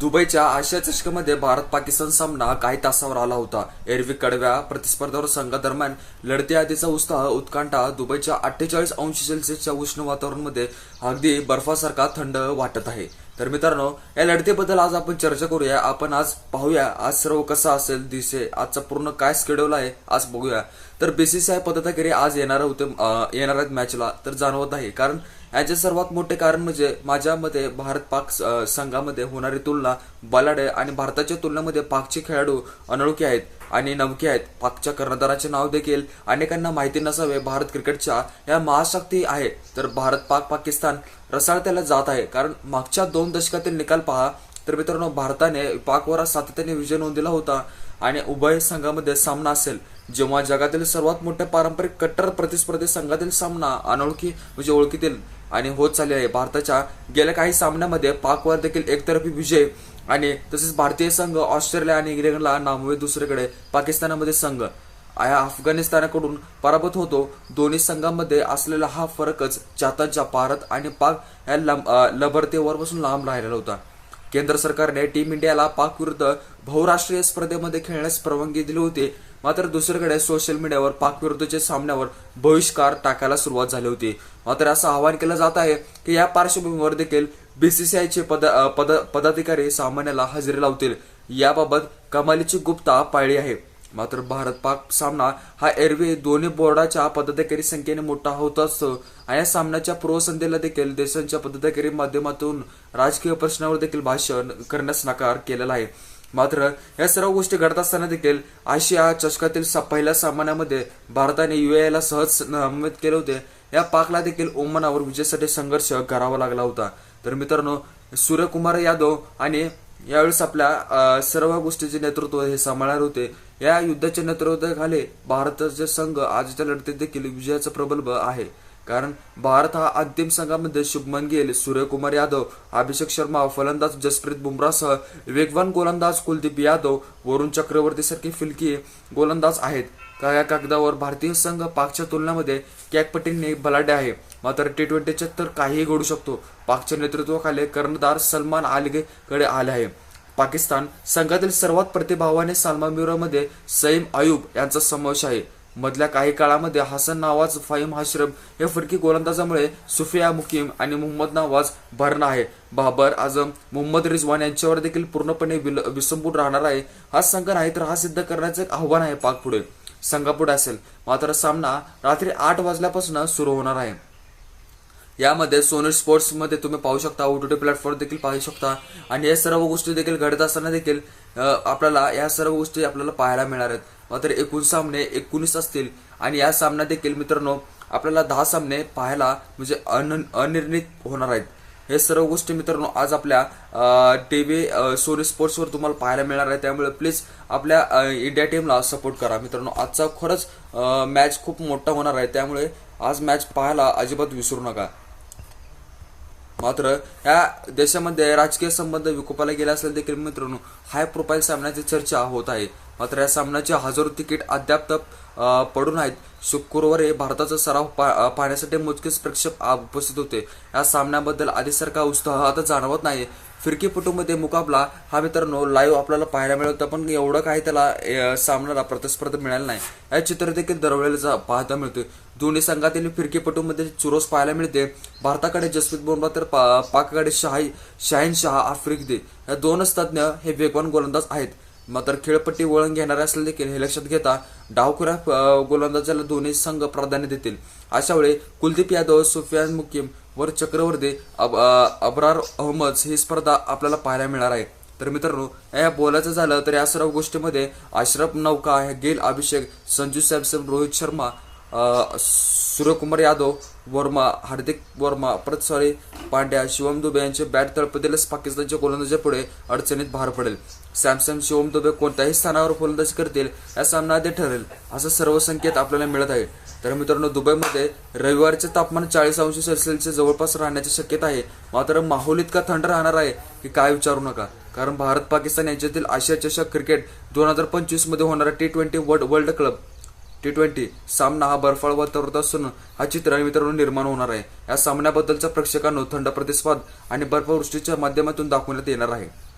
दुबईच्या आशिया चषकामध्ये भारत पाकिस्तान सामना काही तासावर आला होता. एरवी कडव्या प्रतिस्पर्धावर संघादरम्यान लढती आधीचा उत्साह उत्कंठा दुबईच्या अठ्ठेचाळीस अंश सेल्सिअसच्या उष्ण वातावरणामध्ये अगदी बर्फासारखा थंड वाटत आहे. तर मित्रांनो या लढतीबद्दल आज आपण चर्चा करूया. आपण आज पाहूया आज सर्व कसं असेल दिसे. आजचा पूर्ण काय स्केड्यूल आहे आज बघूया. तर बीसीसीआय पदाधिकारी आज येणार होते येणार आहेत मॅचला तर जाणवत आहे कारण याचे सर्वात मोठे कारण म्हणजे माझ्या मते भारत पाक संघामध्ये होणारी तुलना बलाडे आणि भारताच्या तुलनेमध्ये पाकचे खेळाडू अनोळखी आहेत आणि नमके आहेत. पाकच्या कर्णधाराचे नाव देखील अनेकांना माहिती नसावे. भारत क्रिकेटच्या या महाशक्ती आहे. तर भारत पाक पाकिस्तान रसाळत्याला जात आहे. कारण मागच्या दोन दशकातील निकाल पहा तर मित्रांनो भारताने पाकवर सातत्याने विजय नोंदला होता आणि उभय संघामध्ये सामना असेल. जेव्हा जगातील सर्वात मोठ्या पारंपरिक कट्टर प्रतिस्पर्धी संघातील सामना अनोळखी म्हणजे ओळखीतील आणि होत चालले आहे. भारताच्या गेल्या काही सामन्यामध्ये पाकवर देखील एकतर्फी विजय आणि तसेच भारतीय संघ ऑस्ट्रेलिया आणि इंग्लंडला नामवे दुसरीकडे पाकिस्तानामध्ये संघ. या अफगाणिस्तानाकडून पराभूत होतो. दोन्ही संघांमध्ये असलेला हा फरकच जाताच्या भारत आणि पाक या लबरतेवर बसून लांब राहिलेला होता. केंद्र सरकारने टीम इंडियाला पाक विरुद्ध बहुराष्ट्रीय स्पर्धेमध्ये खेळण्यास परवानगी दिली होती. मात्र दुसरीकडे सोशल मीडियावर पाकविरुद्धच्या सामन्यावर बहिष्कार टाकायला सुरुवात झाली होती. मात्र असं आवाहन केलं जात आहे की या पार्श्वभूमीवर देखील बीसीसीआयचे पद पद पदाधिकारी सामन्याला हजेरी लावतील. याबाबत कमालीची गुप्ता पाळली आहे. मात्र भारत पाक सामना हा एरवी दोन्ही बोर्डाच्या पदाधिकारी संख्येने मोठा होत असतो आणि या सामन्याच्या पूर्वसंध्येला देखील देशांच्या पदाधिकारी माध्यमातून राजकीय प्रश्नावर देखील भाषण करण्यास नकार केलेला आहे. मात्र या सर्व गोष्टी घडत असताना देखील आशिया चषकातील पहिल्या सामन्यामध्ये भारताने युएला सहज नमित केले होते. या पाकला देखील ओमनावर विजयासाठी संघर्ष करावा लागला होता. तर मित्रांनो सूर्यकुमार यादव आणि यावेळेस आपल्या सर्व गोष्टीचे नेतृत्व हे सांभाळणार होते. या युद्धाच्या नेतृत्वाखाली भारताचे संघ आजच्या लढतीत देखील विजयाचं प्रबल्भ आहे. कारण भारत हा अंतिम संघामध्ये शुभमन गिल सूर्यकुमार यादव अभिषेक शर्मा फलंदाज जसप्रीत बुमराहसह वेगवान गोलंदाज कुलदीप यादव वरुण चक्रवर्ती सारखे फिलकी गोलंदाज आहेत. काळ्या कागदावर भारतीय संघ पाकच्या तुलनेमध्ये कॅकपटींनी बलाढ्य आहे. मात्र टी ट्वेंटीच्या तर काहीही घडू शकतो. पाकच्या नेतृत्वाखाली कर्णधार सलमान आलगेकडे आले आहे. पाकिस्तान संघातील सर्वात प्रतिभावाने सलमानमध्ये सईम अयूब यांचा समावेश आहे. मधल्या काही काळामध्ये हसन नावाज फाईम हाशरम हे फरकी गोलंदाजामुळे सुफिया मुकीम आणि मोहम्मद नवाज भरणा आहे. बाबर आझम मोहम्मद रिजवान यांच्यावर देखील पूर्णपणे विल- विसंबून राहणार आहे. हा संघ नाही तर हा सिद्ध करण्याचं एक आव्हान आहे पाक पुढे संघापुढे असेल. मात्र सामना रात्री आठ वाजल्यापासून सुरू होणार आहे. यामध्ये सोनी स्पोर्ट्समध्ये तुम्ही पाहू शकता ओटीटी प्लॅटफॉर्म देखील पाहू शकता. आणि या सर्व गोष्टी देखील घडत असताना देखील आपल्याला या सर्व गोष्टी आपल्याला पाहायला मिळणार आहेत. मात्र एकूण सामने एकोणीस असतील. आणि या सामना देखील मित्रांनो आपल्याला दहा सामने पाहायला म्हणजे अन अनिर्णित होणार आहेत. हे सर्व गोष्टी मित्रांनो आज आपल्या टी व्ही सोनी स्पोर्ट्सवर तुम्हाला पाहायला मिळणार आहे त्यामुळे प्लीज आपल्या इंडिया टीमला सपोर्ट करा. मित्रांनो आजचा खरंच मॅच खूप मोठा होणार आहे. त्यामुळे आज मॅच पाहायला अजिबात विसरू नका. मात्र या देशामध्ये राजकीय संबंध विकोपाला गेले असले देखील मित्रांनो हाय प्रोफाईल सामन्याची चर्चा होत आहे. मात्र या सामन्याचे हजारो तिकीट अद्याप पडून आहेत. शुक्रवारी भारताचा सराव पा- पाहण्यासाठी मोजकेच प्रेक्षक उपस्थित होते. या सामन्याबद्दल आधीसारखा उत्साह आता जाणवत नाही. फिरकीपटूमध्ये मुकाबला. हा मित्रांनो लाईव्ह आपल्याला पाहायला मिळत पण एवढं काही त्याला अ, सामन्याला प्रतिस्पर्धा मिळाला नाही. या चित्र देखील दरवळेला जा- पाहता मिळते दोन्ही संघातील फिरकीपटूमध्ये चुरोस पाहायला मिळते. भारताकडे जसप्रीत बुमरा तर पा- पाककडे शाही शाहीन शहा आफ्रिकदे या दोनच तज्ज्ञ हे वेगवान गोलंदाज आहेत. मात्र खेळपट्टी वळण घेणारे असले देखील हे लक्षात घेता डावखुऱ्या गोलंदाजाला दोन्ही संघ प्राधान्य देतील. अशा वेळी कुलदीप यादव सुफियान मुकीम वर चक्रवर्ती अब- अबरार अहमद ही स्पर्धा आपल्याला पाहायला मिळणार आहे. तर मित्रांनो या बोलायचं झालं तर या सर्व गोष्टीमध्ये अशरफ नौका गेल अभिषेक संजू सॅमसन रोहित शर्मा सूर्यकुमार यादव वर्मा हार्दिक वर्मा परत सॉरी पांड्या शिवम दुबे यांचे बॅट तळपतीलच पाकिस्तानच्या गोलंदाजा पुढे अडचणीत भार पडेल. सॅमसंग शिवम दुबे कोणत्याही स्थानावर फलंदाजी करतील या सामना आधी ठरेल असं सर्व संकेत आपल्याला मिळत आहे तर मित्रांनो दुबईमध्ये रविवारचे तापमान चाळीस अंश सेल्सिअसच्या जवळपास राहण्याची शक्यता आहे. मात्र माहोल इतका थंड राहणार आहे की काय विचारू नका. कारण भारत पाकिस्तान यांच्यातील आशिया चषक क्रिकेट दोन हजार पंचवीसमध्ये होणारा T twenty world world club T twenty सामना हा बर्फाळ वातावरणात असून हा चित्र मित्रांनो निर्माण होणार आहे. या सामन्याबद्दलचा प्रेक्षकांनो थंड प्रतिस्वाद आणि बर्फवृष्टीच्या माध्यमातून दाखवण्यात येणार आहे.